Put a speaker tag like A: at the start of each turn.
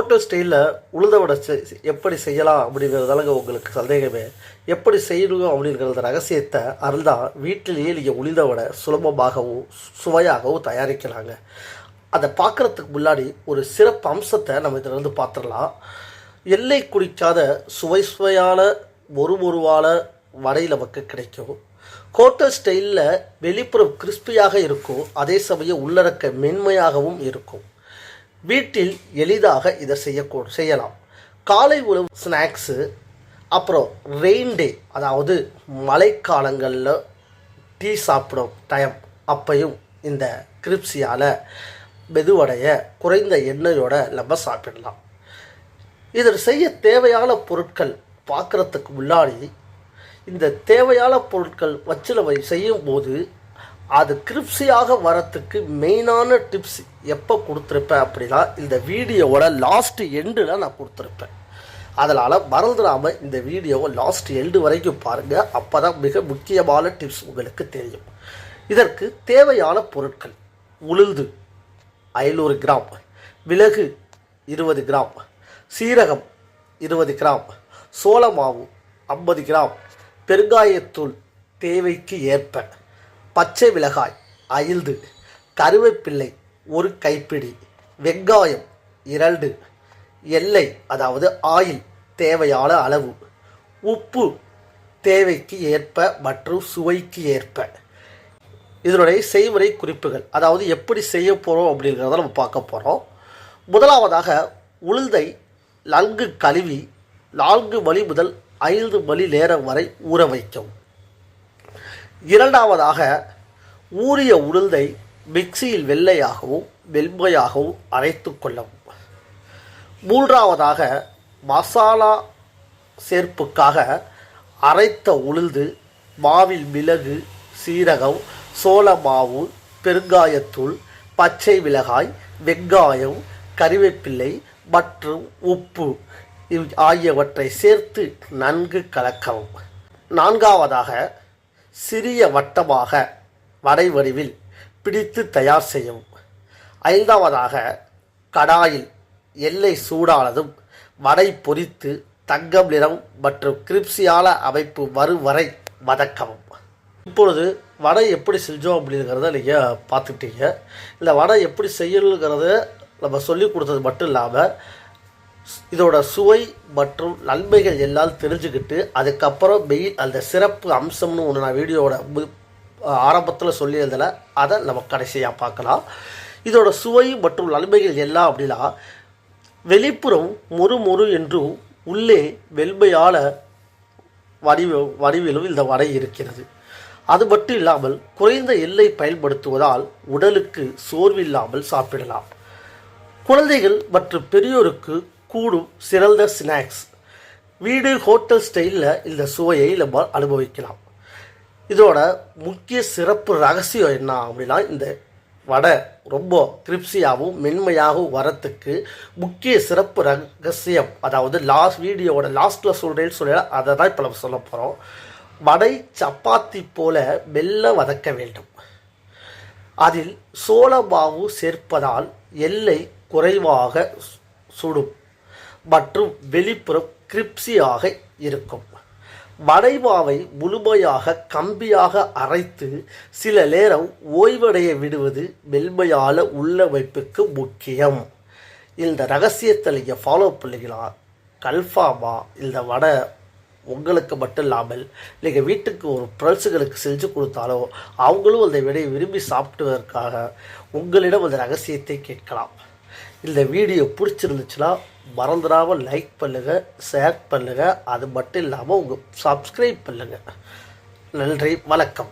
A: Hotel ஸ்டைலில் உளுந்த வடை செ- எப்படி செய்யலாம் அப்படிங்கிறதாலங்க உங்களுக்கு சந்தேகமே. எப்படி செய்யணும் அப்படிங்கிறத ரகசியத்தை அருந்தா வீட்டிலேயே நீங்கள் உளுந்த வடை சுலபமாகவும் சுவையாகவும் தயாரிக்கலாங்க. அதை பார்க்குறதுக்கு முன்னாடி ஒரு சிறப்பு அம்சத்தை நம்ம இதில் இருந்து பார்த்துடலாம் எல்லை குடிக்காத சுவை சுவையான ஒரு ஒருவான வடை நமக்கு கிடைக்கும். கோட்டல் ஸ்டைலில் வெளிப்புறம் கிறிஸ்பியாக இருக்கும் அதே சமயம் உள்ளடக்க மென்மையாகவும் இருக்கும். வீட்டில் எளிதாக இதை செய்யக்கூ செய்யலாம். காலை உணவு ஸ்நாக்ஸு அப்புறம் ரெயின் டே அதாவது மழைக்காலங்களில் டீ சாப்பிடும் டைம் அப்பையும் இந்த கிரிப்ஸியால் மெதுவடைய குறைந்த எண்ணெயோட நம்ம சாப்பிடலாம். இதில் செய்ய தேவையான பொருட்கள் பார்க்குறதுக்கு முன்னாடி இந்த தேவையான பொருட்கள் வச்சு நம்ம செய்யும் போது அது கிரிப்ஸியாக வரத்துக்கு மெயினான டிப்ஸ் எப்போ கொடுத்துருப்பேன் அப்படின்னா இந்த வீடியோவோட லாஸ்ட் எண்டில் நான் கொடுத்துருப்பேன். அதனால் மறந்துடாமல் இந்த வீடியோவை லாஸ்ட் எண்டு வரைக்கும் பாருங்கள் அப்போ தான் மிக முக்கியமான டிப்ஸ் உங்களுக்கு தெரியும். இதற்கு தேவையான பொருட்கள் உளுந்து ஐநூறு கிராம் மிளகு இருபது கிராம் சீரகம் இருபது கிராம் சோளமாவு ஐம்பது கிராம் பெருங்காயத்தூள் தேவைக்கு ஏற்ப பச்சை மிளகாய் ஐந்து கருவேப்பிள்ளை ஒரு கைப்பிடி வெங்காயம் இரண்டு எண்ணெய் அதாவது ஆயில் தேவையான அளவு உப்பு தேவைக்கு ஏற்ப மற்றும் சுவைக்கு ஏற்ப. இதனுடைய செய்முறை குறிப்புகள் அதாவது எப்படி செய்ய போகிறோம் அப்படிங்கிறத நம்ம பார்க்க போகிறோம் முதலாவதாக உளுந்தை நன்கு கழுவி நான்கு மணி முதல் ஐந்து மணி நேரம் வரை ஊற வைக்கவும். இரண்டாவதாக ஊறிய உளுந்தை மிக்சியில் வெள்ளையாகவும் வெண்மையாகவும் அரைத்து கொள்ளவும். மூன்றாவதாக மசாலா சேர்ப்புக்காக அரைத்த உளுந்து மாவில் மிளகு சீரகம் சோள மாவு பெருங்காயத்தூள் பச்சை மிளகாய் வெங்காயம் கறிவேப்பிள்ளை மற்றும் உப்பு இவ் ஆகியவற்றை சேர்த்து நன்கு கலக்கவும். நான்காவதாக சிறிய வட்டமாக வடை வடிவில் பிடித்து தயார் செய்யவும் ஐந்தாவதாக கடாயில் எல்லை சூடானதும் வடை பொரித்து தங்கம் நிறம் மற்றும் கிரிப்சியால அமைப்பு வரும் வரை வதக்கவும். இப்பொழுது வடை எப்படி செஞ்சோம் அப்படிங்கிறத நீங்கள் பார்த்துக்கிட்டீங்க. இந்த வடை எப்படி செய்யணுங்கிறத நம்ம சொல்லி கொடுத்தது மட்டும் இல்லாமல் இதோட சுவை மற்றும் நன்மைகள் எல்லாம் தெரிஞ்சுக்கிட்டு அதுக்கப்புறம் மெயின் அந்த சிறப்பு அம்சம்னு ஒன்று நான் வீடியோவோட ஆரம்பத்தில் சொல்லியிருந்தேன் அதை நம்ம கடைசியாக பார்க்கலாம். இதோட சுவை மற்றும் நன்மைகள் எல்லாம் அப்படின்னா வெளிப்புறம் மொறு மொறு என்றும் உள்ளே வெண்மையான வடிவ வடிவிலும் இந்த வடை இருக்கிறது. அது மட்டும் இல்லாமல் குறைந்த எல்லை பயன்படுத்துவதால் உடலுக்கு சோர்வில்லாமல் சாப்பிடலாம். குழந்தைகள் மற்றும் பெரியோருக்கு கூடும் சிறந்த ஸ்நாக்ஸ். வீடு ஹோட்டல் ஸ்டைலில் இந்த சுவையை நம்ம அனுபவிக்கலாம். இதோட முக்கிய சிறப்பு ரகசியம் என்ன அப்படின்னா இந்த வடை ரொம்ப கிரிப்ஸியாகவும் மென்மையாகவும் வரத்துக்கு முக்கிய சிறப்பு ரகசியம். அதாவது லாஸ்ட் வீடியோவோட லாஸ்ட்டில் சொல்கிறேன்னு சொல்ல அதை தான் இப்போ நம்ம சொல்ல போகிறோம் வடை சப்பாத்தி போல மெல்ல வதக்க வேண்டும். அதில் சோள மாவு சேர்ப்பதால் எல்லை குறைவாக சு- சுடும். மற்றும் வெளிப்புறம் கிரிப்சியாக இருக்கும். வடைவாவை முழுமையாக கம்பியாக அரைத்து சில நேரம் ஓய்வடைய விடுவது மென்மையான உள்ளமைப்புக்கு முக்கியம். இந்த ரகசியத்தை நீங்கள் ஃபாலோ பண்ணிக்கலாம் கன்ஃபார்மாக இந்த வடை உங்களுக்கு மட்டும் இல்லாமல் நீங்கள் வீட்டுக்கு ஒரு ஃப்ரெண்ட்ஸுகளுக்கு செஞ்சு கொடுத்தாலோ அவங்களும் அந்த விடையை விரும்பி சாப்பிடுவதற்காக உங்களிடம் அந்த ரகசியத்தை கேட்கலாம். இந்த வீடியோ பிடிச்சிருந்துச்சுன்னா மறந்துடாமல் லைக் பண்ணுங்கள் ஷேர் பண்ணுங்கள் அது மட்டும் இல்லாமல் உங்கள் சப்ஸ்கிரைப் பண்ணுங்கள் நன்றி வணக்கம்.